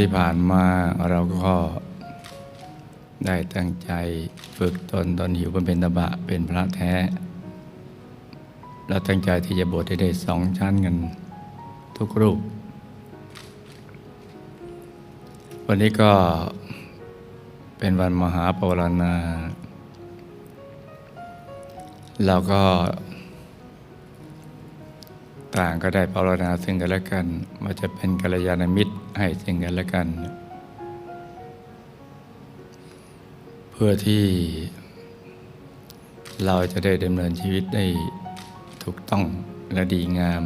ที่ผ่านมาเราก็ได้ตั้งใจฝึกตนตอนหิวเพ็ญตบะเป็นพระแท้แล้วตั้งใจที่จะบวชให้ได้สองชั้นกันทุกรูป วันนี้ก็เป็นวันมหาปวารณา เราก็ ต่างก็ได้ปรารณาซึ่งกันและกันว่าจะเป็นกัลยาณมิตรให้ซึ่งกันและกัน เพื่อที่เราจะได้ดำเนินชีวิตได้ถูกต้องและดีงาม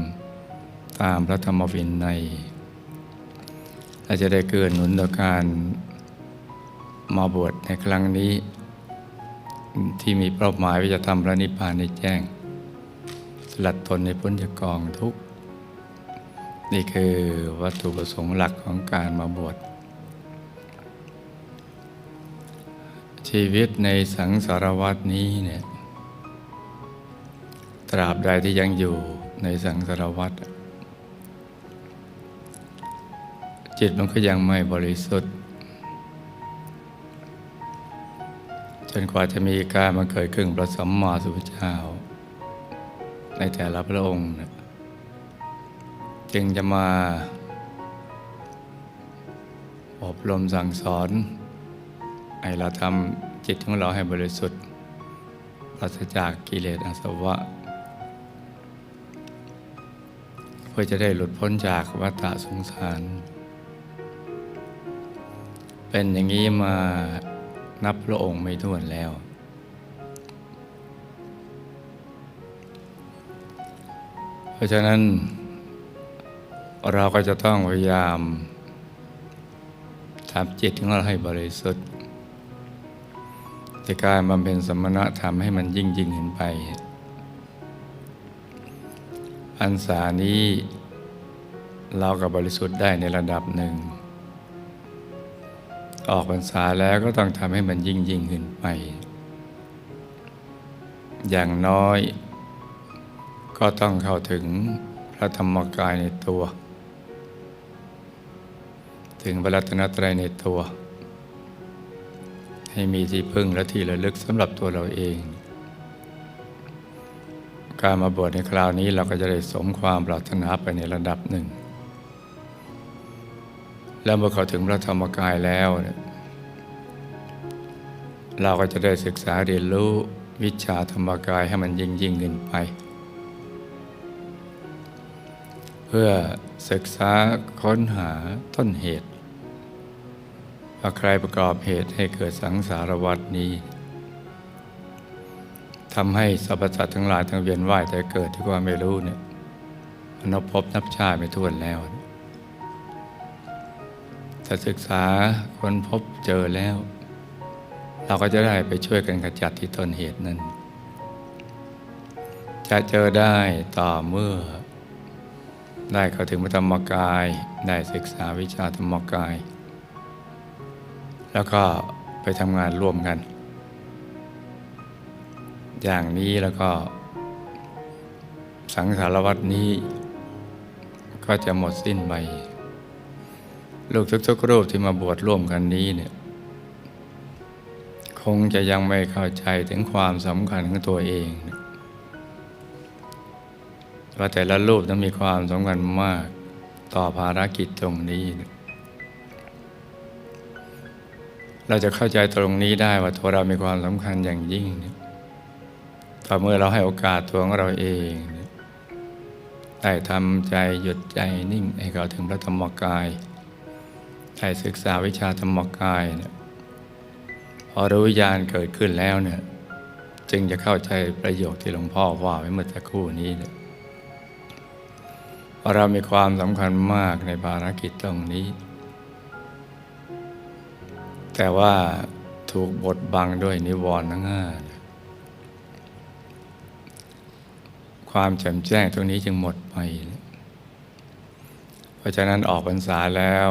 ตามพระธรรมวินัยและจะได้เกิดหนุนต่อการมาบวชในครั้งนี้ ที่มีเป้าหมายว่าจะทำพระนิพพานในแจ้ง สลัดตนในพ้นจากกองทุกข์ นี่คือวัตถุประสงค์หลักของการมาบวชชีวิตในสังสารวัตนี้เนี่ยตราบใดที่ยังอยู่ในสังสารวัตจิตมันก็ยังไม่บริสุทธิ์ จนกว่าจะมีการมาเกิดขึ้นพระสัมมาสัมพุทธเจ้า ในแต่ละพระองค์นะจึงจะมา อบรมสั่งสอนให้เราทำจิตของเราให้บริสุทธิ์ปราศจากกิเลสอาสวะ เพื่อจะได้หลุดพ้นจากวัฏสงสาร เป็นอย่างนี้มานับพระองค์ไม่ถ้วนแล้ว ราะฉะนั้น เราก็จะต้องพยายามทำจิตของเราให้บริสุทธิ์ในการบำเพ็ญสมณธรรมให้มันยิ่งยิ่งขึ้นไปพรรษานี้เราก็บริสุทธิ์ได้ในระดับหนึ่ง ออกพรรษาแล้วก็ต้องทำให้มันยิ่งยิ่งขึ้นไป อย่างน้อย ก็ต้องเข้าถึงพระธรรมกายในตัว ถึงพระรัตนตรัยในตัว ให้มีที่พึ่งและที่ระลึกสำหรับตัวเราเอง การมาบวชในคราวนี้เราก็จะได้สมความปรารถนาไปในระดับหนึ่ง แล้วเมื่อเข้าถึงพระธรรมกายแล้วเนี่ยเราก็จะได้ศึกษาเรียนรู้วิชาธรรมกายให้มันยิ่งยิ่งขึ้นไป พื่อศึกษาค้นหาต้นเหตุ ว่าใครประกอบเหตุให้เกิดสังสารวัฏนี้ทำให้สรรพสัตว์ทั้งหลายทั้งเวียนว่ายแต่เกิดที่ว่าไม่รู้เนี่ยมันนับพบนับชาไม่ท้วนแล้วถ้าศึกษาค้นพบเจอแล้ว เราก็จะได้ไปช่วยกันขจัดที่ต้นเหตุนั้น จะเจอได้ต่อเมื่อ ได้เข้าถึงพระธรรมกาย ได้ศึกษาวิชาธรรมกาย แล้วก็ไปทำงานร่วมกัน อย่างนี้แล้วก็ สังสารวัตนี้ ก็จะหมดสิ้นไปลูกทุกๆรูปที่มาบวชร่วมกันนี้เนี่ยคงจะยังไม่เข้าใจถึงความสำคัญของตัวเอง ว่าแต่ละรูปต้องมีความสำคัญมากต่อภารกิจตรงนี้ เราจะเข้าใจตรงนี้ได้ว่าตัวเรามีความสำคัญอย่างยิ่งต่อเมื่อเราให้โอกาสตัวของเราเองได้ทำใจหยุดใจนิ่งให้เขาถึงพระธรรมกายได้ศึกษาวิชาธรรมกายเนี่ยพอรู้ญาณเกิดขึ้นแล้วเนี่ย จึงจะเข้าใจประโยคที่หลวงพ่อว่าไว้เมื่อสักครู่นี้เนี่ย เรามีความสำคัญมากในภารกิจตรงนี้ แต่ว่าถูกบดบังด้วยนิวรณ์ทั้งห้าความแจ่มแจ้งตรงนี้จึงหมดไป เพราะฉะนั้นออกพรรษาแล้ว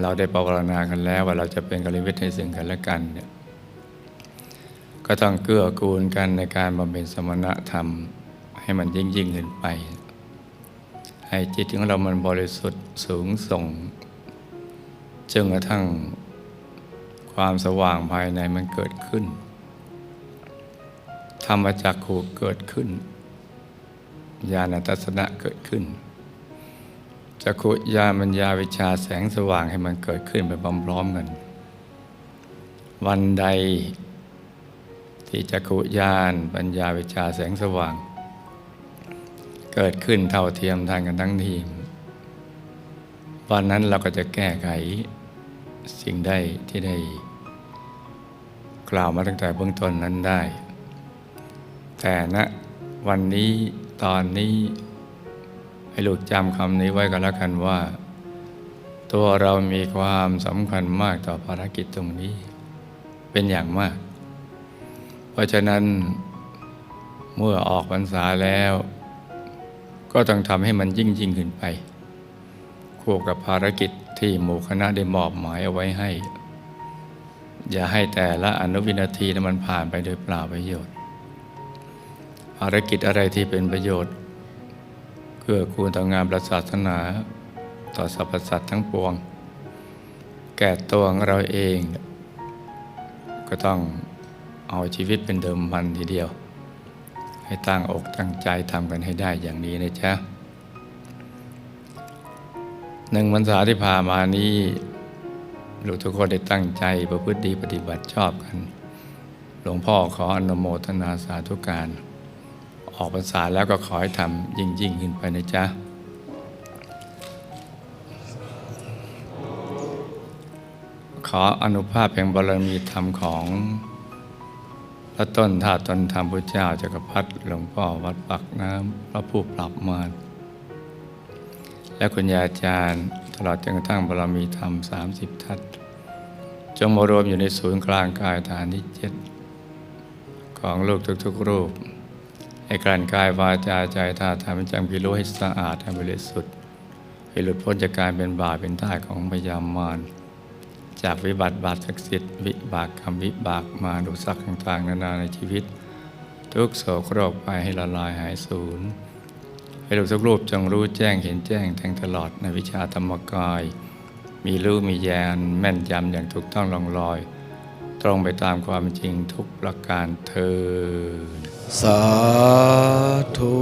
เราได้ปรารณากันแล้ว ว่าเราจะเป็นกัลยาณมิตรให้ซึ่งกันและกันเนี่ยก็ต้องเกื้อกูลกันในการบำเพ็ญสมณธรรม ให้มันยิ่งยิ่งขึ้นไป ให้จิตของเรามันบริสุทธิ์สูงส่งจนกระทั่งความสว่างภายในมันเกิดขึ้น ธรรมจักขู่เกิดขึ้น ญาณทัศนะเกิดขึ้นจักขุญาณปัญญาวิชาแสงสว่างให้มันเกิดขึ้นไปพร้อมๆกัน วันใดที่จักขุญาณปัญญาวิชาแสงสว่าง เกิดขึ้นเท่าเทียมทานกันทั้งทีม วันนั้นเราก็จะแก้ไขสิ่งใดที่ได้ กล่าวมาตั้งแต่เบื้องต้นนั้นได้ แต่ณวันนี้ตอนนี้ให้ลูกจำคำนี้ไว้กันแล้วกันว่า ตัวเรามีความสำคัญมากต่อภารกิจตรงนี้ เป็นอย่างมาก เพราะฉะนั้นเมื่อออกพรรษาแล้ว ก็ต้องทำให้มันยิ่งยิ่งขึ้นไปควบกับภารกิจที่หมู่คณะได้มอบหมายเอาไว้ให้ อย่าให้แต่ละอนุวินาทีนั้นมันผ่านไปโดยเปล่าประโยชน์ ภารกิจอะไรที่เป็นประโยชน์เพื่อคูณต่องานประศาสนา ต่อสรรพสัตว์ทั้งปวง แก่ตัวของเราเอง ก็ต้องเอาชีวิตเป็นเดิมพันทีเดียว ให้ตั้งอกตั้งใจทำกันให้ได้อย่างนี้นะจ๊ะหนึ่งพรรษาที่ผ่านมานี้ลูกทุกคนได้ตั้งใจประพฤติดีปฏิบัติชอบกัน หลวงพ่อขออนุโมทนาสาธุการ ออกพรรษาแล้วก็ขอให้ทำยิ่งยิ่งขึ้นไปนะจ๊ะ ขออนุภาพแห่งบารมีธรรมของ พระต้นท่าตุตนธรรมพุทธเจ้าจักรพรรดิหลวงพ่อวัดปักน้ำพระผู้ปรับมารและคุณยาอาจารย์ตลอดจนกระทั่งบารมีธรรม 30 ทัศจงมารวมอยู่ในศูนย์กลางกายฐานที่เจ็ดของลูกทุกๆ รูป ให้กลั่นกายวาจาใจท่าทางเป็นจังพิโรให้สะอาดให้บริสุทธิ์ให้หลุดพ้นจากการเป็นบาปเป็นท่าของพยามาร จากวิบัติบาปศักดิ์สิทธิ์วิบากกรรมวิบากมาดุสักต่างๆ นานาในชีวิต ทุกโศกโรคไปให้ละลายหายสูญให้ลูกทุกรูปจงรู้แจ้งเห็นแจ้งแทงตลอดในวิชาธรรมกาย มีรู้มีแยนแม่นยำอย่างถูกต้องลองลอย ตรงไปตามความจริงทุกประการเธอสาธุ